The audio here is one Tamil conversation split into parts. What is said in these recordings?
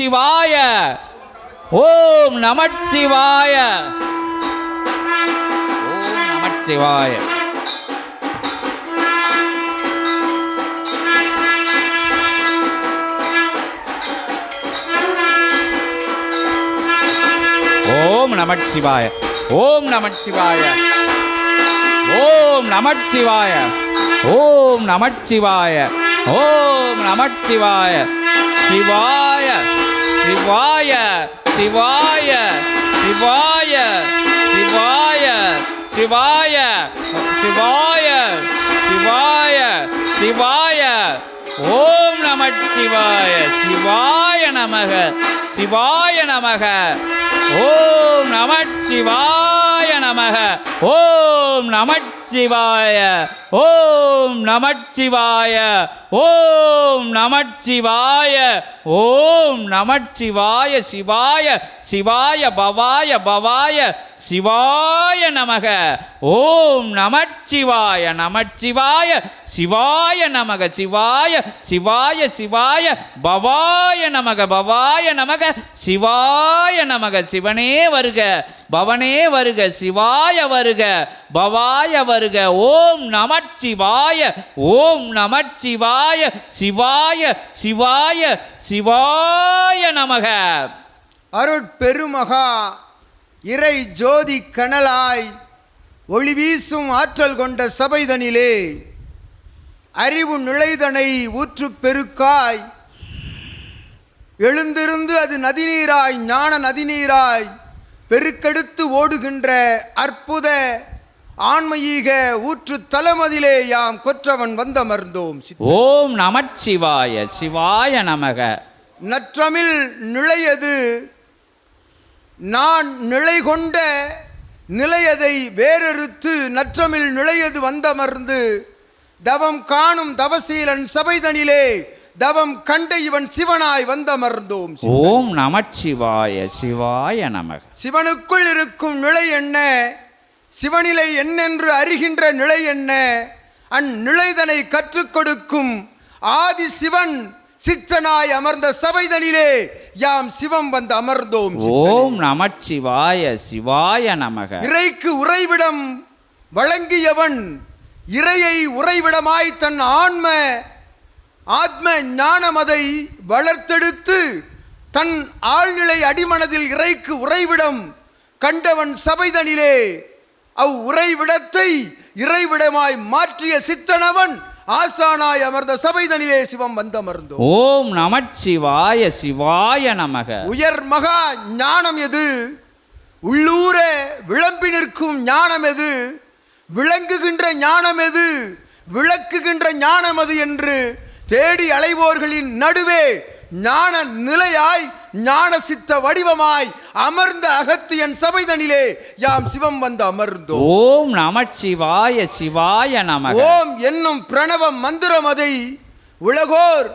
நமச்சிவாய. ஓம் நமச்சிவாய. ஓம் நமச்சிவாய. ஓம் நமச்சிவாய. ஓம் நமச்சிவாய. ஓம் நமச்சிவாய. ஓம் நமச்சிவாய. ஓம் நமச்சிவாய. சிவாய. சிவாய சிவாய சிவாய சிவாய சிவாய சிவாய சிவாய சிவாய. ஓம் நமச்சிவாய சிவாய நமக சிவாய நமக. ஓம் நமச்சிவாய நமக. ஓம் நமச்சிவாய. ஓம் நமச்சிவாய. ஓம் நமச்சிவாய. ஓம் நமச்சிவாய. சிவாய. சிவாய பவாய பவாய. சிவாய நமக. ஓம் நமச்சிவாய நமச்சிவாய. சிவாய நமக சிவாய சிவாய சிவாய. பவாய நமக பவாய நமக. சிவாய நமக சிவனே வருக. பவனே வருக சிவாய வருக. பவாய வருக ஓம் நமச்சிவாய. ஓம் நமச்சிவாய சிவாய சிவாய சிவாய நமக. அருட்பெருமகா. இறை ஜோதி கனலாய் ஒளி வீசும் ஆற்றல் கொண்ட சபைதனிலே அறிவு நுழைதனை ஊற்றுப் பெருக்காய் எழுந்திருந்து அது நதிநீராய் ஞான நதிநீராய் பெருக்கெடுத்து ஓடுகின்ற அற்புத ஆன்மீக ஊற்று தலமதிலே யாம் கொற்றவன் வந்தமர்ந்தோம். ஓம் நமச்சிவாய சிவாய நமக. நற்றமிழ் நிலையது நான் நிலை கொண்ட நிலையதை வேறறுத்து நற்றமிழ் நிலையது வந்தமர்ந்து தவம் காணும் தவசீலன் சபைதனிலே தவம் கண்ட இவன் சிவனாய் வந்தமர்ந்தோம் ஓம் நமச்சிவாய சிவாய நமக. சிவனுக்குள் இருக்கும் நிலை என்ன? சிவநிலை என்னென்று அறிகின்ற நிலை என்ன? அந்நிலைதனை கற்றுக் கொடுக்கும் ஆதி சிவன் சித்தனாய் அமர்ந்த சபைதனிலே யாம் சிவம் வந்து அமர்ந்தோம் ஓம் நமச்சிவாய சிவாய நமக. இறைக்கு உறைவிடம் வழங்கியவன் இறையை உறைவிடமாய் தன் ஆன்ம ஆத்ம ஞானமதை வளர்த்தெடுத்து தன் ஆழ்நிலை அடிமனதில் இறைக்கு உறைவிடம் கண்டவன் சபைதனிலே அவ் உறைவிடத்தை இறைவிடமாய் மாற்றிய சித்தனவன் ஆசானாய் அமர்ந்த சபைதனிலே சிவம் வந்தமர்ந்தோம் ஓம் நமச்சிவாய சிவாய நமக. உயர் மகா ஞானம் எது? உள்ளூர விளம்பி நிற்கும் ஞானம் எது? விளங்குகின்ற ஞானம் எது? விளக்குகின்ற ஞானம் எது என்று தேடி அலைவோர்களின் நடுவே ஞான நிலையாய் ஞான சித்த வடிவமாய் அமர்ந்த அகத்தியன் சபைதனிலே யாம் சிவம் வந்து அமர்ந்தோம். ஓம் நமச்சிவாய சிவாய நமக. ஓம் என்னும் பிரணவ மந்திரம் அதை உலகோர்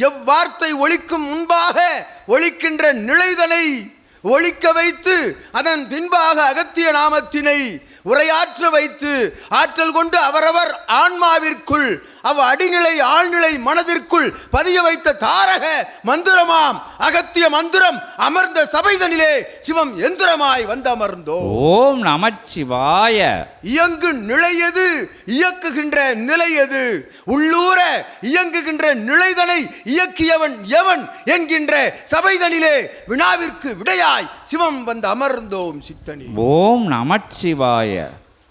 எவ்வார்த்தை ஒழிக்கும் முன்பாக ஒழிக்கின்ற நிலைதனை ஒழிக்க வைத்து அதன் பின்பாக அகத்திய நாமத்தினை உரையாற்ற வைத்து ஆற்றல் கொண்டு அவரவர் ஆன்மாவிற்குள் அவ் அடிநிலை ஆழ்நிலை மனதிற்குள் பதிய வைத்த தாரக மந்திரமாம். அகத்திய மந்திரம் அமர்ந்த சபைதனிலே சிவம் எந்திரமாய் வந்து அமர்ந்தோ ஓம் நமச்சிவாய. இயங்கு நிலையது இயக்குகின்ற நிலையது. உள்ளூர இயங்குகின்ற நிலைதனை இயக்கியவன் எவன் என்கின்ற சபைதனிலே வினாவிற்கு விடையாய் சிவம் வந்து அமர்ந்தோம் சித்தனி. ஓம் நமச்சிவாய.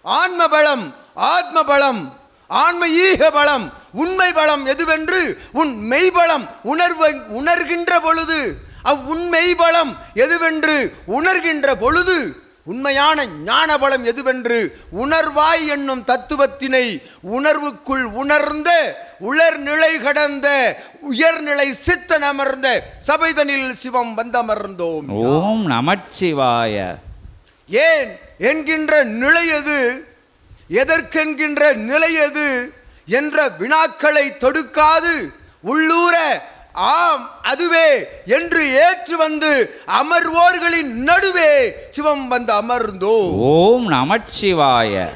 ஆன்ம பலம் ஆத்ம பலம் ஆன்ம ஈக பலம் உண்மை பலம் எதுவென்று உன் மெய்பலம் உணர்வ உணர்கின்ற பொழுது அவ் உண்மை பலம் எதுவென்று உணர்கின்ற பொழுது உண்மையான ஞான பலம் எதுவென்று உணர்வாய் என்னும் தத்துவத்தினை உணர்வுக்குள் உணர்ந்த உலர்நிலை கடந்த உயர்நிலை சித்தன் அமர்ந்த சபைதனில் சிவம் வந்தமர்ந்தோம். ஓம் நமச்சிவாய. ஏன்? என்கின்ற நிலையது எதற்கென்கின்ற நிலையது என்ற வினாக்களை தொடுக்காது உள்ளூர ஆம் அதுவே என்று ஏற்று வந்து அமர்வோர்களின் நடுவே சிவம் வந்து அமர்ந்தோ. ஓம் நமச்சிவாய.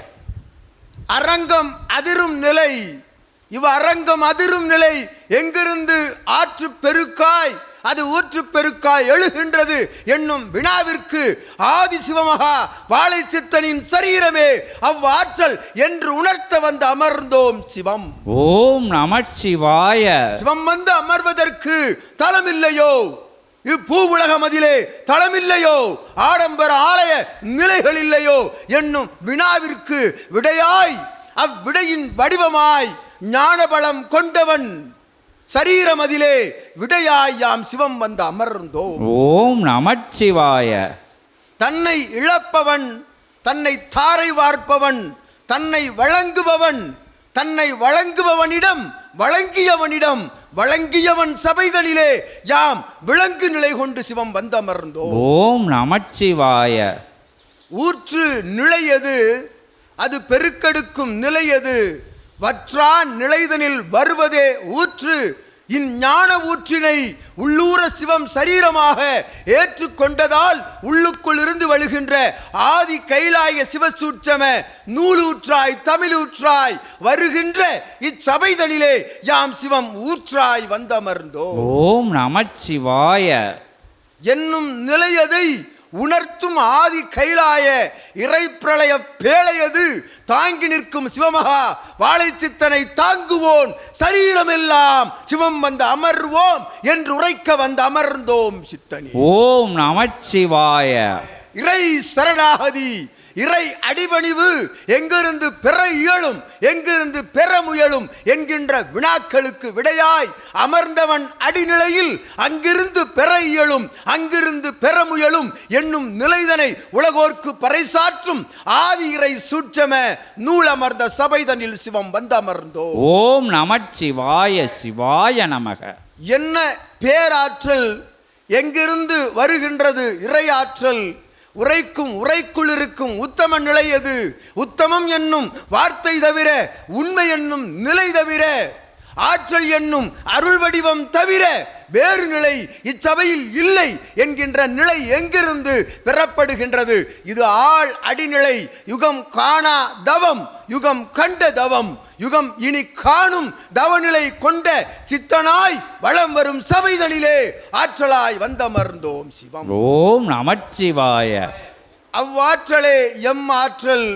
அரங்கம் அதிரும் நிலை. இவ் அரங்கம் அதிரும் நிலை. எங்கிருந்து ஆற்று பெருக்காய்? அது ஊற்றுப்பெருக்காய் எழுகின்றது என்னும் வினாவிற்கு ஆதி சிவமகா வாழைச்சித்தனின் சரீரமே அவ்வாற்றல் என்று உணர்த்த வந்து அமர்ந்தோம் சிவம். ஓம் நமச்சிவாய. சிவம் வந்து அமர்வதற்கு தலமில்லையோ? இப்பூ உலகம் அதிலே தளமில்லையோ ஆடம்பர ஆலய நிலைகள் இல்லையோ என்னும் வினாவிற்கு விடையாய் அவ்விடையின் வடிவமாய் ஞானபலம் கொண்டவன். சரீரம் அதிலே விடையாய் யாம் சிவம் வந்து அமர்ந்தோம் ஓம் நமச்சிவாய. தன்னை இழப்பவன் தன்னை தாரை வார்ப்பவன் தன்னை வழங்குபவன் தன்னை வழங்குபவனிடம் வழங்கியவனிடம் வழங்கியவன் சபைதனிலே யாம் விலங்கு நிலை கொண்டு சிவம் வந்தமர்ந்தோம் ஓம் நமச்சிவாய. ஊற்று நிலையது அது பெருக்கெடுக்கும் நிலையது வற்றான் நிலைதனில் வருவதே ஊற்று. இஞ்ஞான ஊற்றினை உள்ளூர சிவம் சரீரமாக ஏற்றுக்கொண்டதால் உள்ளுக்குள் இருந்து வழுகின்ற ஆதி கைலாய சிவசூட்சம நூலூற்றாய் தமிழூற்றாய் வருகின்ற இச்சபைதனிலே யாம் சிவம் ஊற்றாய் வந்தமர்ந்தோம் ஓம் நமச்சிவாய. என்னும் நிலையதை உணர்த்தும் ஆதி கைலாய இறைப்பிரளய பேழையது தாங்கி நிற்கும் சிவமகா வாழைச்சித்தனை தாங்குவோன். சரீரமெல்லாம் சிவம் வந்து அமர்வோம் என்று உரைக்க வந்து அமர்ந்தோம் சித்தனி. ஓம் நமச்சிவாய. இறை சரணாகதி. இறை அடிபணிவு எங்கிருந்து பெற இயலும் எங்கிருந்து பெற முயலும் என்கின்ற வினாக்களுக்கு விடையாய் அமர்ந்தவன் அடிநிலையில் அங்கிருந்து பெற இயலும் அங்கிருந்து பெற முயலும் என்னும் நிலைதனை உலகோர்க்கு பறைசாற்றும் ஆதி இறை சூட்சம நூலமர்ந்த சபைதனில் சிவம் வந்து அமர்ந்தோ ஓம் நமச்சிவாய சிவாய நமக. என்ன பேராற்றல் எங்கிருந்து வருகின்றது இறையாற்றல்? உரைக்கும் உரைக்குள் இருக்கும் உத்தம நிலை எது? உத்தமம் என்னும் வார்த்தை தவிர உண்மை என்னும் நிலை தவிர ஆற்றல் என்னும் அருள் வடிவம் தவிர வேறு நிலை இச்சபையில் இல்லை என்கின்ற நிலை எங்கிருந்து பெறப்படுகின்றது? இது ஆள் அடிநிலை யுகம் காணா தவம் யுகம் கண்ட தவம் யுகம் இனி காணும் தவநிலை கொண்ட சித்தனாய் வளம் வரும் சபைதனிலே ஆற்றலாய் வந்தமர்ந்தோம் சிவம். ஓம் நமச்சிவாய. அவ்வாற்றலே எம் ஆற்றல்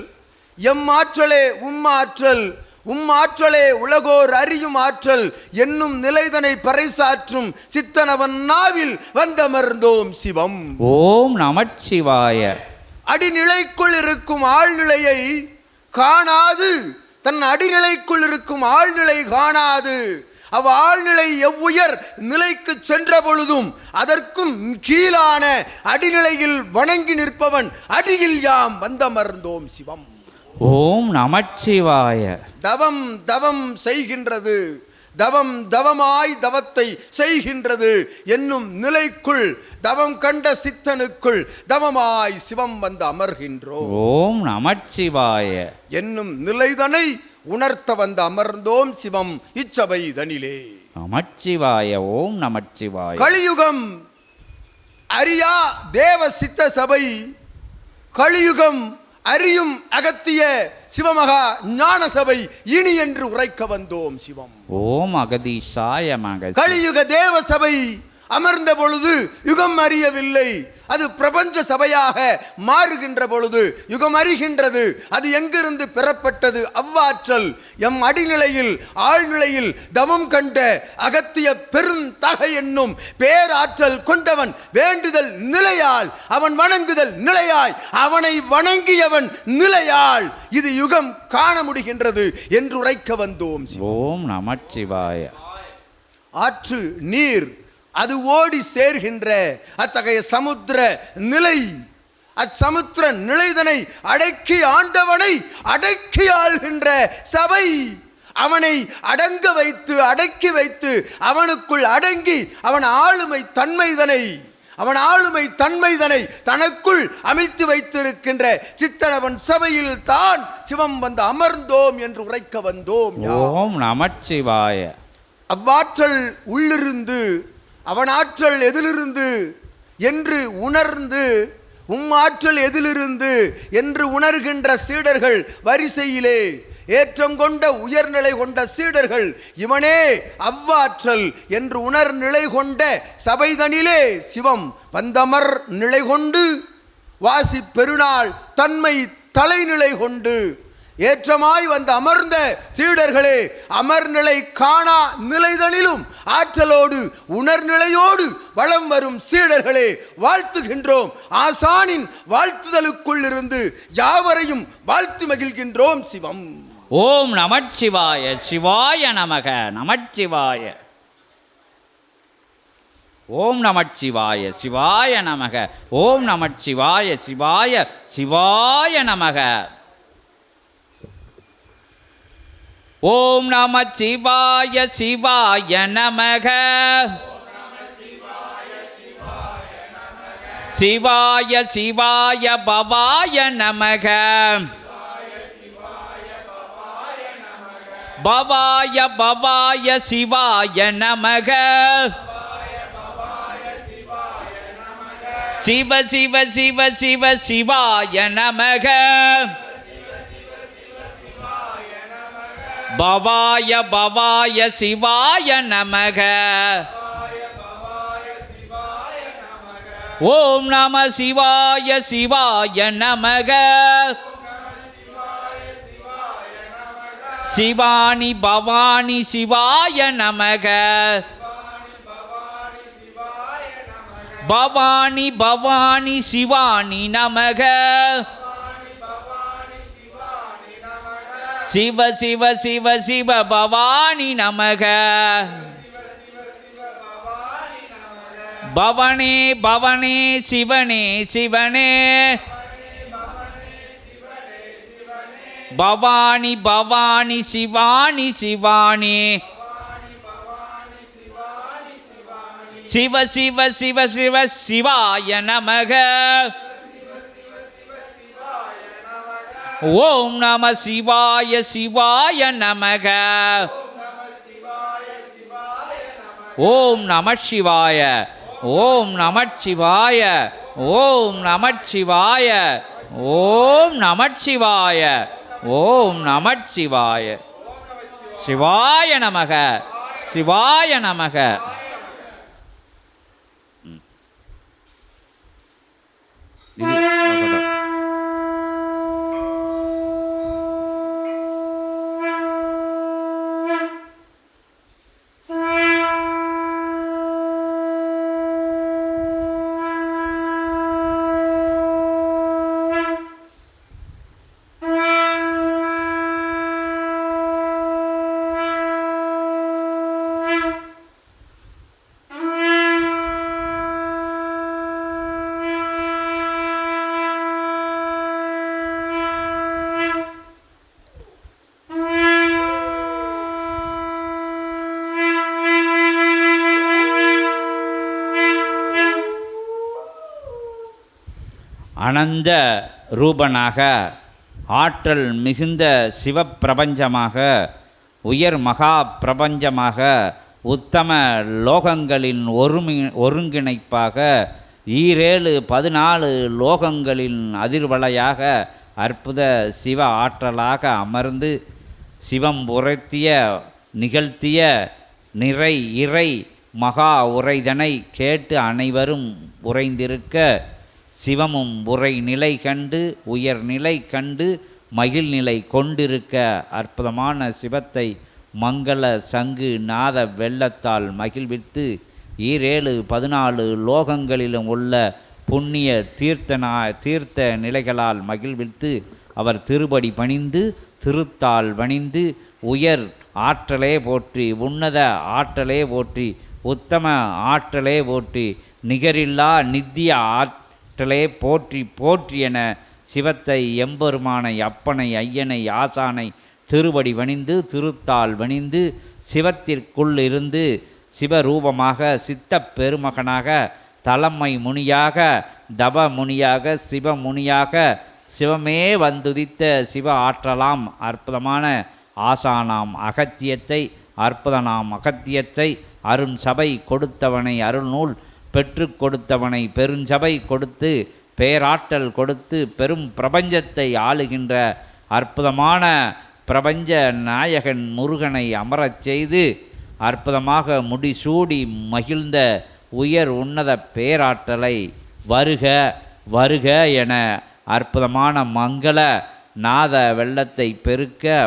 எம் ஆற்றலே உம் ஆற்றல் உம் ஆற்றலே உலகோர் அறியும் ஆற்றல் என்னும் நிலைதனை பறைசாற்றும் சித்தனவன் நாவில் வந்தமர்ந்தோம் சிவம். ஓம் நமச்சிவாய. அடிநிலைக்குள் இருக்கும் ஆழ்நிலையை காணாது தன் அடிநிலைக்குள் இருக்கும் ஆழ்நிலை காணாது. அவ் ஆழ்நிலை எவ்வுயர் நிலைக்கு சென்ற பொழுதும் அதற்கும் கீழான அடிநிலையில் வணங்கி நிற்பவன் அடியில் யாம் வந்தமர்ந்தோம் சிவம். ஓம் நமச்சிவாய. தவம் தவம் செய்கின்றது. தவம் தவமாய் தவத்தை செய்கின்றது என்னும் நிலைக்குள் தவம் கண்ட சித்தனுக்குள் தவமாய் சிவம் வந்து அமர்கின்றோம். ஓம் நமச்சிவாய. என்னும் நிலைதனை உணர்த்த வந்து அமர்ந்தோம் சிவம் இச்சபை தனிலே. நமச்சிவாய ஓம் நமச்சிவாய. கலியுகம் அறியா தேவ சித்த சபை கலியுகம் அறியும் அகத்திய சிவமகா ஞான சபை இனி என்று உரைக்க வந்தோம் சிவம். ஓம் அகதீஷாய மக கலியுக தேவ சபை அமர்ந்த பொழுது யுகம் அறியவில்லை. அது பிரபஞ்ச சபையாக மாறுகின்ற பொழுது யுகம் அறிகின்றது. அது எங்கிருந்து பெறப்பட்டது? அவ்வாற்றல் எம் அடிநிலையில் ஆழ்நிலையில் தவம் கண்ட அகத்திய பெரும் தகை என்னும் பேராற்றல் கொண்டவன் வேண்டுதல் நிலையால் அவன் வணங்குதல் நிலையாய் அவனை வணங்கியவன் நிலையால் இது யுகம் காண முடிகின்றது என்று உரைக்க வந்தோம். ஓம் நமச்சிவாய. ஆற்று நீர் அது ஓடி சேர்கின்ற அத்தகைய சமுத்திர நிலை. அச்சமுத்திர நிலைதனை அடக்கி ஆண்டவனை அடக்கி ஆள்கின்ற சபை. அவனை அடங்க வைத்து அடக்கி வைத்து அவனுக்குள் அடங்கி அவன் ஆளுமை தன்மைதனை. அவன் ஆளுமை தன்மைதனை தனக்குள் அமைத்து வைத்திருக்கின்ற சித்தனவன் சபையில் தான் சிவம் வந்து அமர்ந்தோம் என்று உரைக்க வந்தோம். ஓம் நமச்சிவாய. அவ்வாற்றல் உள்ளிருந்து அவன் ஆற்றல் எதிலிருந்து என்று உணர்ந்து உம் ஆற்றல் எதிலிருந்து என்று உணர்கின்ற சீடர்கள் வரிசையிலே ஏற்றம் கொண்ட உயர்நிலை கொண்ட சீடர்கள் இவனே அவ்வாற்றல் என்று உணர்நிலை கொண்ட சபைதனிலே சிவம் வந்தமர் நிலை கொண்டு வாசி பெருநாள் தன்மை தலைநிலை கொண்டு ஏற்றமாய் வந்து அமர்ந்த சீடர்களே அமர்நிலை காணா நிலைதனிலும் ஆற்றலோடு உணர்நிலையோடு வளம் வரும் சீடர்களே வாழ்த்துகின்றோம். ஆசானின் வாழ்த்துதலுக்குள் இருந்து யாவரையும் வாழ்த்து மகிழ்கின்றோம் சிவம். ஓம் நமச்சிவாய சிவாய நமக நமச்சிவாய. ஓம் நமச்சிவாய சிவாய நமக. ஓம் நமச்சிவாய சிவாய சிவாய நமக. ஓம் நமச்சிவாய சிவாய நமக. சிவாய சிவாய பவாய நமக. பவாய பவாய சிவாய நமக. சிவ சிவ சிவ சிவ சிவாய நமக. பவாய பவாய சிவாய நமக. ஓம் நம சிவாய சிவாய நமக. சிவானி பவானி சிவாய நமக. பவானி பவானி சிவானி நமக. சிவ சிவ சிவ சிவ பவானி நமக. பவனே பவனே சிவனே சிவனே. பவானி பவானி சிவானி சிவானி. சிவ சிவ சிவ சிவ சிவாய நமக. ஓம் நம சிவாய சிவாய நமக. ஓம் நம சிவாய. ஓம் நம சிவாய. ஓம் நம சிவாய. ஓம் நம சிவாய. ஓம் நம சிவாய. சிவாய நமக. சிவாய நமக. அனந்த ரூபனாக ஆற்றல் மிகுந்த சிவப்பிரபஞ்சமாக உயர் மகா பிரபஞ்சமாக உத்தம லோகங்களின் ஒருமி ஒருங்கிணைப்பாக ஈரேழு பதினாலு லோகங்களின் அதிர்வலையாக அற்புத சிவ ஆற்றலாக அமர்ந்து சிவம் உரைத்திய நிகழ்த்திய நிறை இறை மகா உரைதனை கேட்டு அனைவரும் உறைந்திருக்க சிவமும் உரை நிலை கண்டு உயர் நிலை கண்டு மகிழ்நிலை கொண்டிருக்க அற்புதமான சிவத்தை மங்கள சங்கு நாத வெள்ளத்தால் மகிழ்வித்து ஈரேழு பதினாலு லோகங்களிலும் உள்ள புண்ணிய தீர்த்தனா தீர்த்த நிலைகளால் மகிழ்வித்து அவர் திருபடி பணிந்து திருத்தால் பணிந்து உயர் ஆற்றலே போற்றி உன்னத ஆற்றலே போற்றி உத்தம ஆற்றலே போற்றி நிகரில்லா நித்திய ஆற்றலே போற்றி போற்றி என சிவத்தை எம்பெருமானை அப்பனை ஐயனை ஆசானை திருவடி வணிந்து திருத்தால் வணிந்து சிவத்திற்குள் இருந்து சிவரூபமாக சித்தப் பெருமகனாக தலைமை முனியாக தப முனியாக சிவமுனியாக சிவமே வந்துதித்த சிவ ஆற்றலாம் அற்புதமான ஆசானாம் அகத்தியத்தை அற்புதனாம் அகத்தியத்தை அருண் சபை கொடுத்தவனை அருள்நூல் பெற்று கொடுத்தவனை பெருஞ்சபை கொடுத்து பேராற்றல் கொடுத்து பெரும் பிரபஞ்சத்தை ஆளுகின்ற அற்புதமான பிரபஞ்ச நாயகன் முருகனை அமரச் செய்து அற்புதமாக முடிசூடி மகிழ்ந்த உயர் உன்னத பேராற்றலை வருக வருக என அற்புதமான மங்கள நாத வெள்ளத்தை பெருக்க